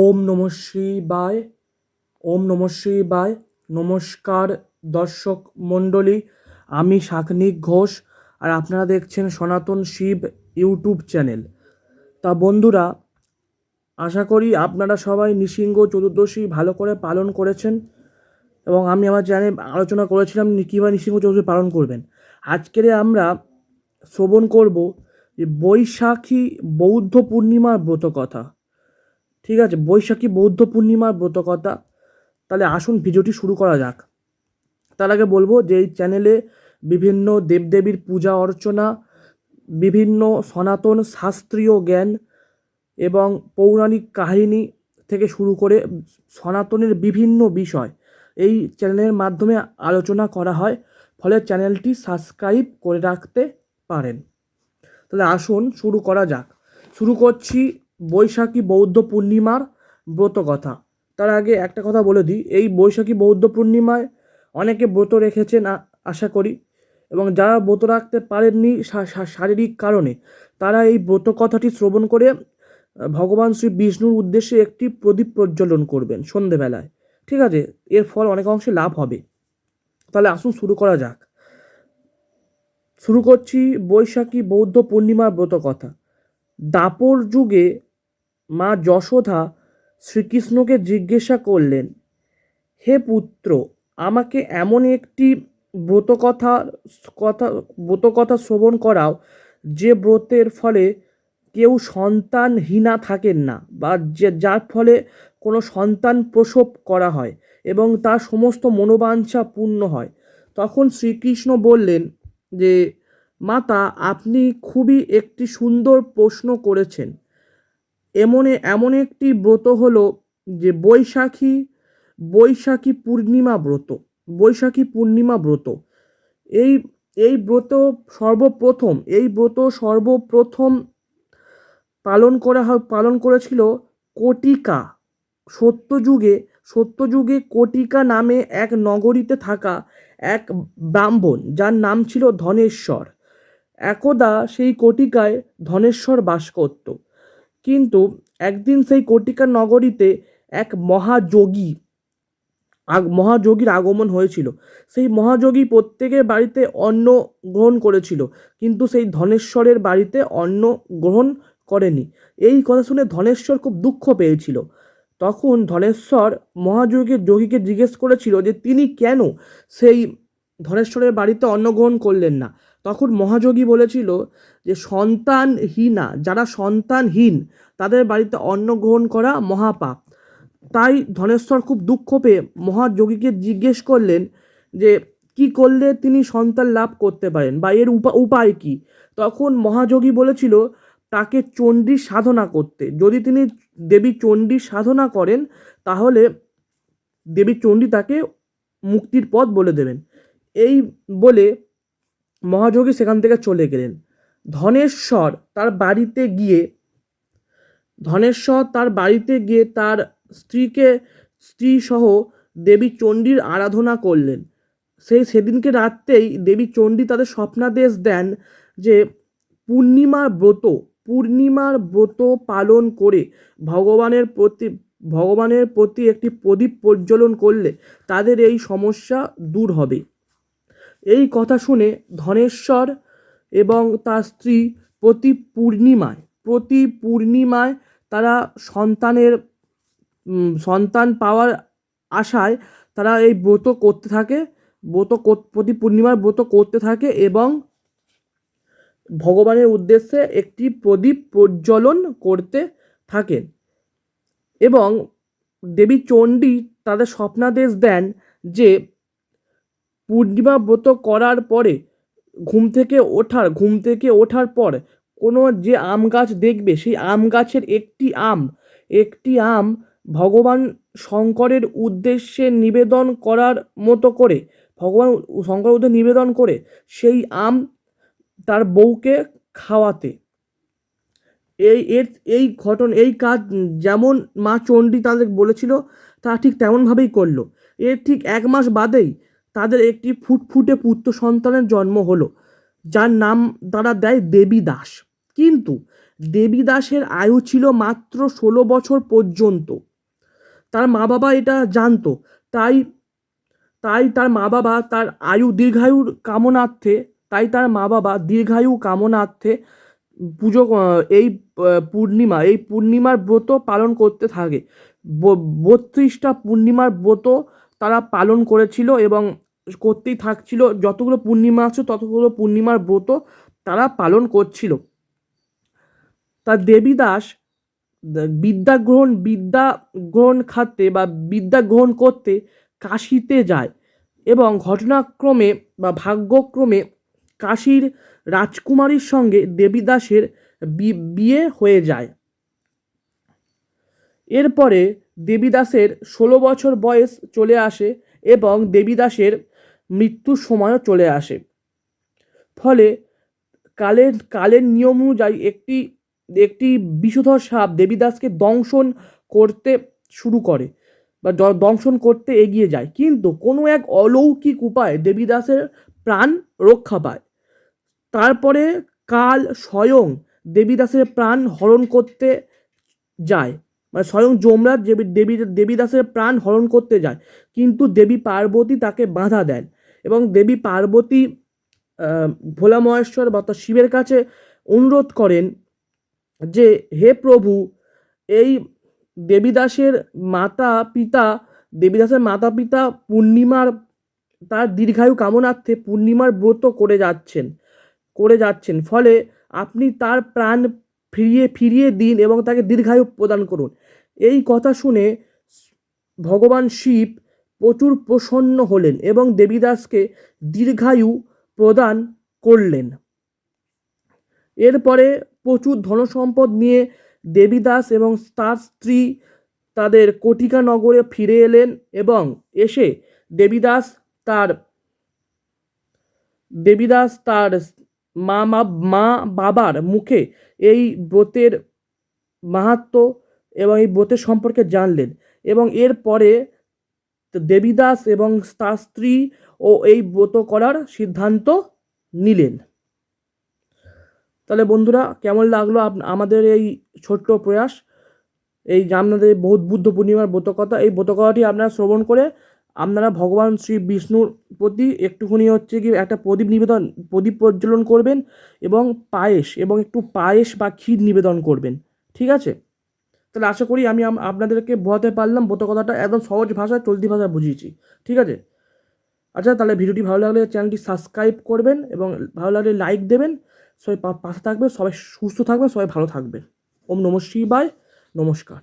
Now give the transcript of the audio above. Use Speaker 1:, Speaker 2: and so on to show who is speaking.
Speaker 1: ওম নমঃ শিবায়, ওম নমঃ শিবায়। নমস্কার দর্শক মণ্ডলী, আমি শাকনিক ঘোষ আর আপনারা দেখছেন সনাতন শিব ইউটিউব চ্যানেল। তা বন্ধুরা, আশা করি আপনারা সবাই নৃসিংহ চতুর্দশী ভালো করে পালন করেছেন এবং আমি আমার চ্যানেলে আলোচনা করেছিলাম কীভাবে নৃসিংহ চতুর্দশী পালন করবেন। আজকের আমরা শ্রবণ করব যে বৈশাখী বৌদ্ধ পূর্ণিমার ব্রত কথা ঠিক আছে? বৈশাখী বৌদ্ধ পূর্ণিমার ব্রত কথা তাহলে আসুন ভিডিওটি শুরু করা যাক। তার আগে বলব যে এই চ্যানেলে বিভিন্ন দেবদেবীর পূজা অর্চনা, বিভিন্ন সনাতন শাস্ত্রীয় জ্ঞান এবং পৌরাণিক কাহিনী থেকে শুরু করে সনাতনের বিভিন্ন বিষয় এই চ্যানেলের মাধ্যমে আলোচনা করা হয়। ফলে চ্যানেলটি সাবস্ক্রাইব করে রাখতে পারেন। তাহলে আসুন শুরু করা যাক। শুরু করছি বৈশাখী বৌদ্ধ পূর্ণিমার ব্রত কথা। তার আগে একটা কথা বলে দিই, এই বৈশাখী বৌদ্ধ পূর্ণিমায় অনেকে ব্রত রেখেছেন আশা করি, এবং যারা ব্রত রাখতে পারেননি শারীরিক কারণে, তারা এই ব্রত কথাটি শ্রবণ করে ভগবান শ্রী বিষ্ণুর উদ্দেশ্যে একটি প্রদীপ প্রজ্বলন করবেন সন্ধেবেলায়। ঠিক আছে? এর ফল অনেক অংশে লাভ হবে। তাহলে আসুন শুরু করা যাক। শুরু করছি বৈশাখী বৌদ্ধ পূর্ণিমার ব্রত কথা। দাপর যুগে মা যশোধা শ্রীকৃষ্ণকে জিজ্ঞাসা করলেন, হে পুত্র, আমাকে এমন একটি ব্রতকথা, কথা কথা ব্রত কথা শ্রবণ করাও যে ব্রতের ফলে কেউ সন্তানহীনা থাকেন না বা যে, যার ফলে কোনো সন্তান প্রসব করা হয় এবং তার সমস্ত মনোবাঞ্ছা পূর্ণ হয়। তখন শ্রীকৃষ্ণ বললেন যে, মাতা, আপনি খুবই একটি সুন্দর প্রশ্ন করেছেন। এমন এমন একটি ব্রত হলো যে বৈশাখী বৈশাখী পূর্ণিমা ব্রত, বৈশাখী পূর্ণিমা ব্রত। এই এই ব্রত সর্বপ্রথম, এই ব্রত সর্বপ্রথম পালন করা হয় পালন করেছিল কটিকা। সত্যযুগে সত্যযুগে কটিকা নামে এক নগরীতে থাকা এক ব্রাহ্মণ, যার নাম ছিল ধনেশ্বর। একদা সেই কটিকায় ধনেশ্বর বাস করত। কিন্তু একদিন সেই কটিকা নগরীতে এক মহাযোগী আগ, মহাযোগীর আগমন হয়েছিল। সেই মহাযোগী প্রত্যেকের বাড়িতে অন্ন গ্রহণ করেছিল, কিন্তু সেই ধনেশ্বরের বাড়িতে অন্ন গ্রহণ করেনি। এই কথা শুনে ধনেশ্বর খুব দুঃখ পেয়েছিল। তখন ধনেশ্বর মহাযোগীর যোগীকে জিজ্ঞেস করেছিল যে, তিনি কেন সেই ধনেশ্বরের বাড়িতে অন্ন গ্রহণ করলেন না? তখন মহাযোগী বলেছিল যে সন্তানহীনা, যারা সন্তানহীন, তাদের বাড়িতে অন্ন গ্রহণ করা মহাপাপ। তাই ধনেশ্বর খুব দুঃখ পেয়ে মহাযোগীকে জিজ্ঞেস করলেন যে, কি করলে তিনি সন্তান লাভ করতে পারেন বা এর উপা- উপায় কি? তখন মহাযোগী বলেছিল, তাকে চণ্ডী সাধনা করতে। যদি তিনি দেবী চণ্ডী সাধনা করেন, তাহলে দেবী চণ্ডী তাকে মুক্তির পথ বলে দেবেন। এই বলে মহাযোগী সেখান থেকে চলে গেলেন। ধনেশ্বর তার বাড়িতে গিয়ে, ধনেশ্বর তার বাড়িতে গিয়ে তার স্ত্রীকে স্ত্রী সহ দেবী চণ্ডীর আরাধনা করলেন। সেই সেদিনকে রাত্রেই দেবী চণ্ডী তাদের স্বপ্নাদেশ দেন যে পূর্ণিমার ব্রত পূর্ণিমার ব্রত পালন করে ভগবানের প্রতি ভগবানের প্রতি একটি প্রদীপ প্রজ্বলন করলে তাদের এই সমস্যা দূর হবে। এই কথা শুনে ধনেশ্বর এবং তার স্ত্রী প্রতি পূর্ণিমায় প্রতি পূর্ণিমায় তারা সন্তানের সন্তান পাওয়ার আশায় তারা এই ব্রত করতে থাকে, ব্রত প্রতি পূর্ণিমার ব্রত করতে থাকে এবং ভগবানের উদ্দেশ্যে একটি প্রদীপ প্রজ্বলন করতে থাকেন এবং দেবী চণ্ডী তাদের স্বপ্নাদেশ দেন যে পূর্ণিমা ব্রত করার পরে, ঘুম থেকে ওঠার, ঘুম থেকে ওঠার পর, কোনো যে আম গাছ দেখবে, সেই আম গাছের একটি আম একটি আম ভগবান শঙ্করের উদ্দেশ্যে নিবেদন করার মতো করে, ভগবান শঙ্কর উদ্দেশ্যে নিবেদন করে, সেই আম তার বউকে খাওয়াতে। এই, এর, এই ঘটন, এই কাজ যেমন মা চণ্ডী তাদের বলেছিল, তা ঠিক তেমনভাবেই করল। এর ঠিক এক মাস বাদেই তাদের একটি ফুটফুটে পুত্র সন্তানের জন্ম হলো, যার নাম তারা দেয় দেবী দাস কিন্তু দেবীদাসের আয়ু ছিল মাত্র ষোলো বছর পর্যন্ত। তার মা বাবা এটা জানতো, তাই তাই তার মা বাবা তার আয়ু দীর্ঘায়ুর কামনার্থে, তাই তার মা বাবা দীর্ঘায়ু কামনার্থে পুজো, এই, পূর্ণিমা, এই পূর্ণিমার ব্রত পালন করতে থাকে। বত্রিশটা পূর্ণিমার ব্রত তারা পালন করেছিল এবং করতেই থাকছিল। যতগুলো পূর্ণিমা আছে, ততগুলো পূর্ণিমার ব্রত তারা পালন করছিল। তার দেবীদাস বিদ্যা গ্রহণ বিদ্যা গ্রহণ খাতে বা বিদ্যা গ্রহণ করতে কাশিতে যায় এবং ঘটনাক্রমে বা ভাগ্যক্রমে কাশীর রাজকুমারীর সঙ্গে দেবীদাসের বিয়ে হয়ে যায়। এরপরে দেবীদাসের ষোলো বছর বয়স চলে আসে এবং দেবীদাসের মৃত্যুর সময়ও চলে আসে। ফলে কালের কালের নিয়ম অনুযায়ী একটি একটি বিষধর সাপ দেবীদাসকে দংশন করতে শুরু করে বা দংশন করতে এগিয়ে যায়। কিন্তু কোনো এক অলৌকিক উপায়ে দেবীদাসের প্রাণ রক্ষা পায়। তারপরে কাল স্বয়ং দেবীদাসের প্রাণ হরণ করতে যায়। মানে স্বয়ং যমরাজ দেবী দেবী, দেবীদাসের প্রাণ হরণ করতে যায়। কিন্তু দেবী পার্বতী তাকে বাধা দেন এবং দেবী পার্বতী ভোলা মহেশ্বর বা তার শিবের কাছে অনুরোধ করেন যে, হে প্রভু, এই দেবীদাসের মাতা পিতা, দেবীদাসের মাতা পিতা পূর্ণিমার, তার দীর্ঘায়ু কামনার্থে পূর্ণিমার ব্রত করে যাচ্ছেন করে যাচ্ছেন। ফলে আপনি তার প্রাণ ফিরিয়ে ফিরিয়ে দিন এবং তাকে দীর্ঘায়ু প্রদান করুন। এই কথা শুনে ভগবান শিব প্রচুর প্রসন্ন হলেন এবং দেবীদাসকে দীর্ঘায়ু প্রদান করলেন। এরপরে প্রচুর ধনসম্পদ নিয়ে দেবীদাস এবং তার স্ত্রী তাদের কটিকা নগরে ফিরে এলেন এবং এসে দেবীদাস তার দেবীদাস তার মা মা মা বাবার মুখে এই ব্রতের মাহাত্ম্য এবং এই ব্রতের সম্পর্কে জানলেন এবং এরপরে দেবীদাস এবং তার স্ত্রী ও এই ব্রত করার সিদ্ধান্ত নিলেন। তাহলে বন্ধুরা, কেমন লাগল আমাদের এই ছোট্ট প্রয়াস? এই আপনাদের বহুত বুদ্ধ পূর্ণিমার ব্রতকথা এই ব্রতকথাটি আপনারা শ্রবণ করে আপনারা ভগবান শ্রী বিষ্ণুর প্রতি একটুখানি হচ্ছে কি একটা প্রদীপ নিবেদন, প্রদীপ প্রজ্বলন করবেন এবং পায়েস, এবং একটু পায়েস বা ক্ষীর নিবেদন করবেন। ঠিক আছে? তাহলে আশা করি আমি আপনাদেরকে বোঝাতে পারলাম ব্রতকথাটা একদম সহজ ভাষায়, চলতি ভাষায় বুঝিয়েছি। ঠিক আছে? আচ্ছা তাহলে ভিডিওটি ভালো লাগলে চ্যানেলটি সাবস্ক্রাইব করবেন এবং ভালো লাগলে লাইক দেবেন। সবাই পাশে থাকবে সবাই সুস্থ থাকবে সবাই ভালো থাকবেন। ওম নমশ্রী বাই নমস্কার।